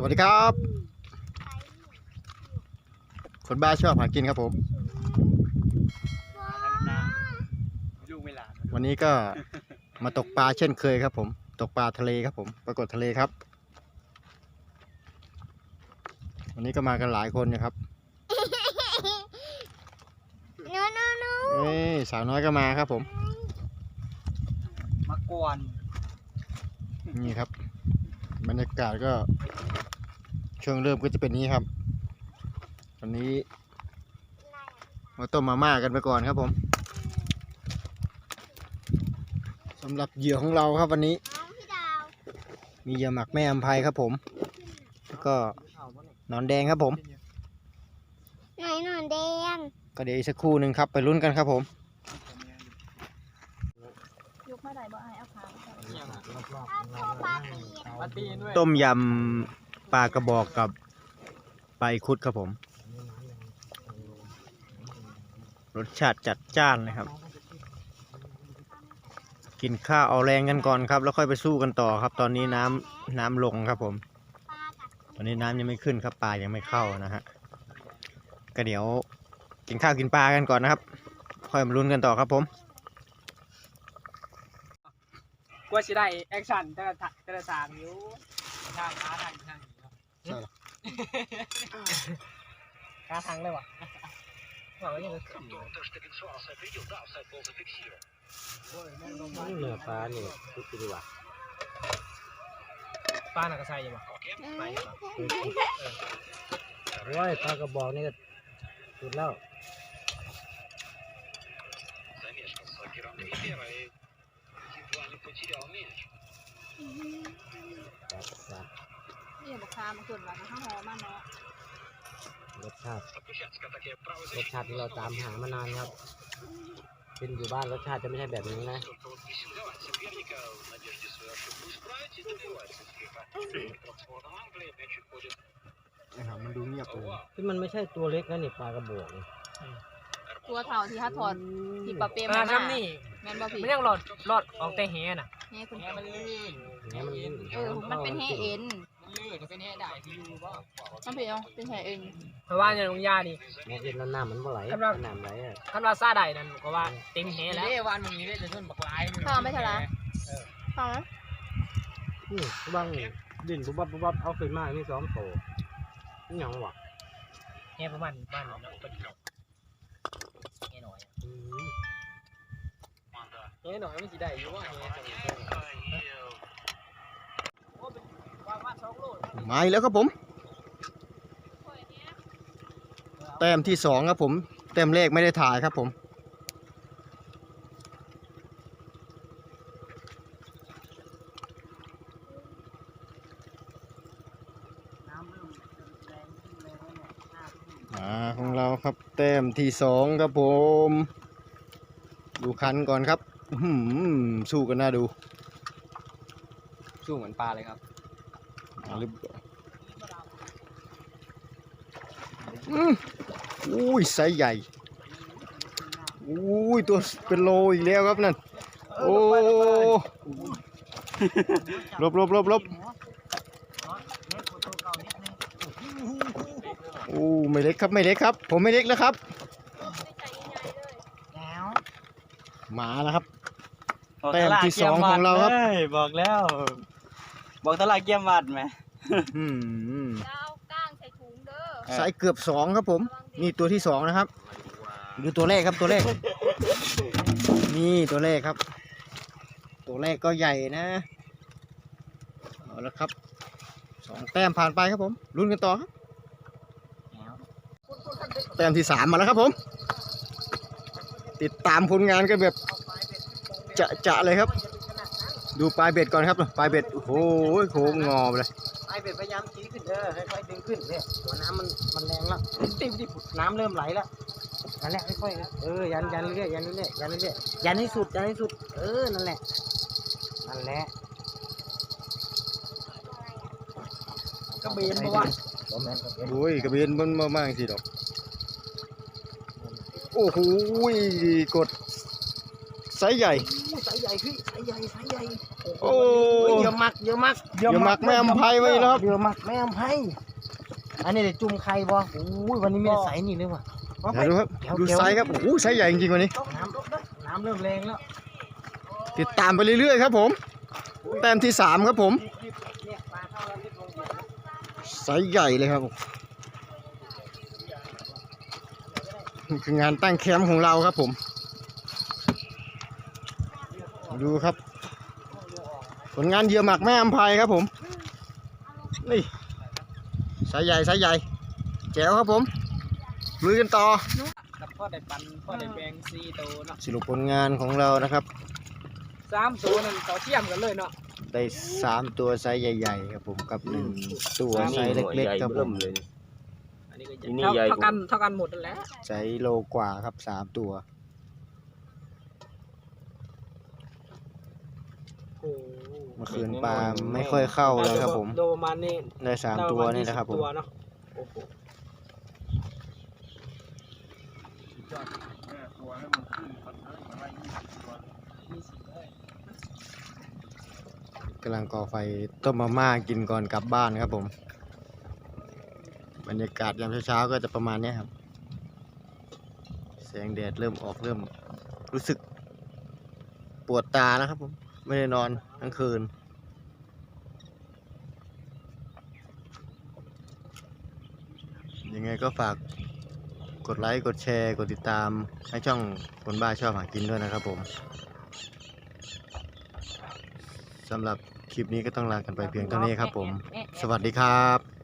สวัสดีครับ คนบ้าชอบหากินครับผม ลูกไม่หลานวันนี้ก็มาตกปลาเช่นเคยครับผม ตกปลาทะเลครับผม ปรากฏทะเลครับ วันนี้ก็มากันหลายคนนะครับ หนูหนูหนูเอ้ยสาวน้อยก็มาครับผม มากวนนี่ครับ บรรยากาศก็ ช่วงเริ่มก็จะเป็นนี้ครับวันนี้มาต้มมาม่ากันไปก่อนครับผมสำหรับเหยื่อของเราครับวันนี้น้องพี่ดาวมีเหยื่อหมักแม่อำไพครับผม แล้วก็หนอนแดงครับผมไหนหนอนแดง ก็เดี๋ยวอีกสักครู่หนึ่งครับไปลุ้นกันครับผมยกมาได้บ่ไอ้เอาขามาใส่ถ้าโตปลาปีกปาตีนด้วยต้มยำ ปลากระบอกกับปลาอีคุดครับผม รสชาติจัดจ้านเลยครับ กินข้าวเอาแรงกันก่อนครับ แล้วค่อยไปสู้กันต่อครับ ตอนนี้น้ำน้ำลงครับผม ตอนนี้น้ำยังไม่ขึ้นครับปลายังไม่เข้านะฮะก็เดี๋ยวกินข้าวกินปลากันก่อนนะครับ ค่อยมาลุ้นกันต่อครับผม กลัวสิได้แอคชั่นแต่ละทะแต่ละทางอยู่ทางขาทางทางนี้ เนาะใช่หรอขาทางเลยวะว่าว่ายังไงเนื้อปลาเนี่ยคือคือว่าป้าหนักกระชัยอยู่ปะไปโอ้ยปลากระบอกนี่ก็สุดแล้วจัดจัด นี่บอกขามาส่วนว่ามันห้าหอมากเนาะรสชาติรสชาติที่เราตามหามานานครับเป็นอยู่บ้านรสชาติจะไม่ใช่แบบนี้นะนะครับมันดูเงียบเลยที่มันไม่ใช่ตัวเล็กนะนี่ปลากระบอกนี่ตัวเท่าที่ฮัทถอนที่ปลาเปรมมามาทำนี่แม่นบ่พี่มันยังหลอดหลอดออกแต่แหน่ะแห่คุณแหมันลื่นแหมันลื่นเออมันเป็นแห่เอ็น มันเป็นแหได้ที่อยู่บ่มันเป็นเอาเป็นแห่เอ็นเพราะว่าอย่างลงยาดิแหเย็นแล้วน้ำมันบ่ไหลน้ำไหลอะคันว่าซาได้นั่นก็ว่าเต็มแหแล้วเด้วันมึงนี่ได้จะทุ่นบักหลายข้าวไม่ท่าไหร่ข้าวไหมนี่บางดินปุ๊บปั๊บปุ๊บปั๊บเอาขึ้นมาไมีสองโตนี่ยังวะแหประมาณบ้านเนาเป็นหนกแหหน่อยอืมแหหน่อยมันสิได้อยู่ว่าแห มาอีกแล้วครับผม แต้มที่สองครับผม แต้มแรกไม่ได้ถ่ายครับผม อ่าของเราครับแต้มที่สองครับผม ดูคันก่อนครับ อื้อหือสู้กันน่าดู สู้เหมือนปลาเลยครับ อ่าหรืออืมอุ้ยไซส์ใหญ่อุ้ยตัวเป็นโลอีกแล้วครับนั่นโอ้ลบลบลบลบโอ้ไม่เล็กครับไม่เล็กครับ ผมไม่เล็กแล้วครับแล้วหมาแล้วครับแต้มที่สองของเราครับบอกแล้ว บอกตลาดเกียมวัดไหมอืมจะเอาก้างใส่ถุงเด้อไซส์เกือบสองครับผมนี่ตัวที่สองนะครับ ดูตัวแรกครับตัวแรก นี่ตัวแรกครับ ตัวแรกก็ใหญ่นะ เอาละครับ สองแต้มผ่านไปครับผม ลุ้นกันต่อครับ แต้มที่สามมาแล้วครับผม ติดตามผลงานกันแบบจะจะเลยครับ ดูปลายเบ็ดก่อนครับปลายเบ็ดโอ้โหโค้งงอไปเลยไอเป็ดพยายามชี้ขึ้นเออค่อยๆดึงขึ้นเนี่ยตัวน้ำมันมันแรงแล้วติดดิน้ำเริ่มไหลแล้วนั่นแหละค่อยๆนะเออยันยันเรื่อยๆยันเรื่อยๆยันเรื่อยๆยันให้สุดยันให้สุด เออนั่นแหละนั่นแหละก็เบนเพราะว่าบ่แม่นกับเบนโอ้ยกระเบนมันมามากสิดอกโอ้โหกด ไซส์ใหญ่สายใหญ่พี่สายใหญ่สายใหญ่โอ้เยอะมักเยอะมักเดี๋ยวหมักแม่อำไพไว้แล้วครับเยอะมักแม่อำไพอันนี้เดี๋ยวจุ่มไข่บ่โอ้ยวันนี้ไม่ได้ใส่นี่เลยว่ะเอาไปเดี๋ยวดูครับดูไซส์ครับโอ้โหไซส์ใหญ่จริงๆวันนี้น้ำน้ำเริ่มแรงแล้วติดตามไปเรื่อยๆครับ ผมแต้มที่สามครับผมเนี่ยปลาเข้าแล้วรีบลงไซส์ใหญ่เลยครับนี่คืองานตั้งแคมป์ของเราครับผม ดูครับ ผลงานเหยื่อหมักแม่อำไพครับผม นี่ไซส์ใหญ่ไซส์ใหญ่ แจ๋วครับผมลุยกันต่อกับพ่อได้ปันพ่อได้แบงซีโตวเนาะสรุปผลงานของเรานะครับสามตัวนั่นเขาเทียมกันเลยเนาะได้สามตัวไซส์ใหญ่ ๆ ครับผมกับหนึ่งตัวไซส์เล็กๆครับผมอันนี้ก็อันนี้เท่าใหญ่เท่ากว่ากันเท่ากันหมดนั่นแหละไซส์โลกว่าครับสามตัว โอ้โห เมื่อคืนปลาไม่ค่อยเข้าเลยครับ ผมโดประมาณนี้ได้สามตัวนี่นะครับผมตัวเนาะโอ้โหกำลังก่อไฟต้มมาม่ากินก่อนกลับบ้านครับผม บรรยากาศยามเช้าๆก็จะประมาณเนี้ยครับ แสงแดดเริ่มออกเริ่มรู้สึกปวดตานะครับผม ไม่ได้นอนทั้งคืน ยังไงก็ฝากกดไลค์กดแชร์ กดติดตามให้ช่องคนบ้าชอบหากินด้วยนะครับผมสำหรับคลิปนี้ก็ต้องลากันไปเพียงเท่านี้ครับผม สวัสดีครับ